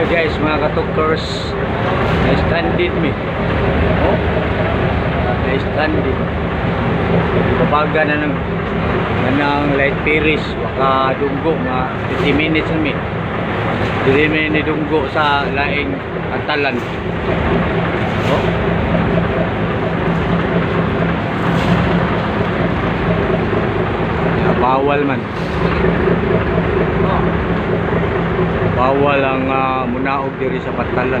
Hi guys, mga katukers. Na-stranded me. Oh. Na-stranded. Babaga na ng ng light Paris. Waka dunggo nga 50 minutes mi. Dili mi ni dunggo sa laing antalan. Oh. Bawal man. Bawal ang uh, munaog diri sa Pantalan.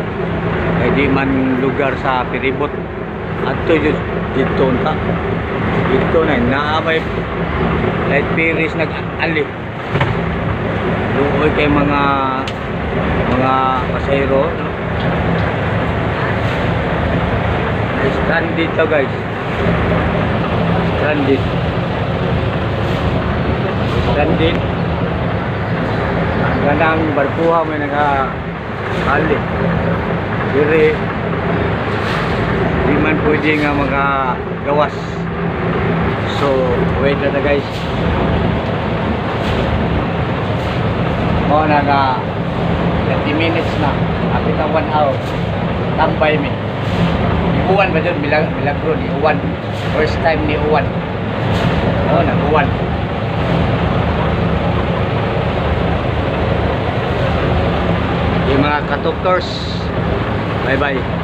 Kay di man lugar sa Piribot. Adto jud dito unta. Dito na naamay light piris nag-ali. Luoy kay mga mga pasahero, no? Stranded to guys. Stranded. Stranded. Ang ganang barkuha may naka ali. Diri di man pwede nga mga gawas. So, wait na na guys. Mo na nga 30 minutes na. Apit na 1 hour. Tambay mi. Iuwan ba dyan? Milag milagro ni Uwan. First time ni Uwan. Oo, nag-uwan. Yung mga katukers. Bye bye.